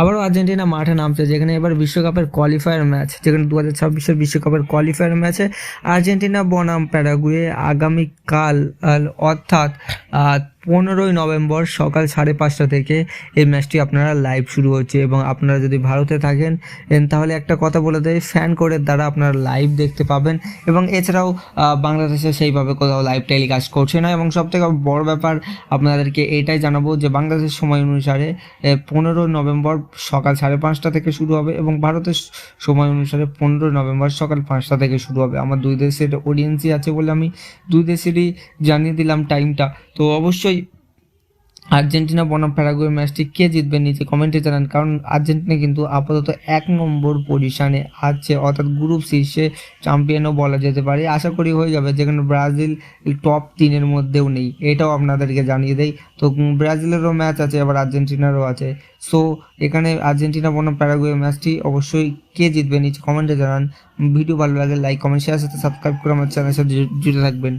আবারও আর্জেন্টিনা মাঠে নামছে, যেখানে এবার বিশ্বকাপের কোয়ালিফায়ার ম্যাচ যেখানে দু হাজার ছাব্বিশের বিশ্বকাপের কোয়ালিফায়ার ম্যাচে আর্জেন্টিনা, বনাম, প্যারাগুয়ে, আগামীকাল অর্থাৎ পনেরোই নভেম্বর সকাল সাড়ে পাঁচটা থেকে এই ম্যাচটি আপনারা লাইভ শুরু হচ্ছে এবং আপনারা যদি ভারতে থাকেন তাহলে একটা কথা বলে দেয় ফ্যান কোডের দ্বারা আপনারা লাইভ দেখতে পাবেন এবং এছাড়াও বাংলাদেশে সেইভাবে কোথাও লাইভ টেলিকাস্ট করছে না এবং সব থেকে বড় ব্যাপার আপনাদেরকে এটাই জানাব যে বাংলাদেশের সময় অনুসারে পনেরো নভেম্বর সকাল সাড়ে পাঁচটা থেকে শুরু হবে এবং ভারতের সময় অনুসারে পনেরো নভেম্বর সকাল পাঁচটা থেকে শুরু হবে। আমার দুই দেশের অডিয়েন্সই আছে বলে আমি দুই দেশেরই জানিয়ে দিলাম টাইমটা তো অবশ্যই আর্জেন্টিনা বনাম প্যারাগুয়ে ম্যাচটি কে জিতবে নিচে কমেন্টে জানান, কারণ আর্জেন্টিনা কিন্তু আপাতত এক নম্বর পজিশনে আছে, অর্থাৎ গ্রুপ শীর্ষে চ্যাম্পিয়নও বলা যেতে পারে। আশা করি হয়ে যাবে, যেখানে ব্রাজিল টপ তিনের মধ্যেও নেই, এটাও আপনাদেরকে জানিয়ে দেই। তো ব্রাজিলেরও ম্যাচ আছে, আবার আর্জেন্টিনারও আছে। সো, এখানে আর্জেন্টিনা বনাম প্যারাগুয়ে ম্যাচটি অবশ্যই কে জিতবে নিচে কমেন্টে জানান। ভিডিও ভালো লাগে লাইক, কমেন্ট, শেয়ার সাথে সাবস্ক্রাইব করে আমার চ্যানেলের সাথে জুড়ে থাকবেন।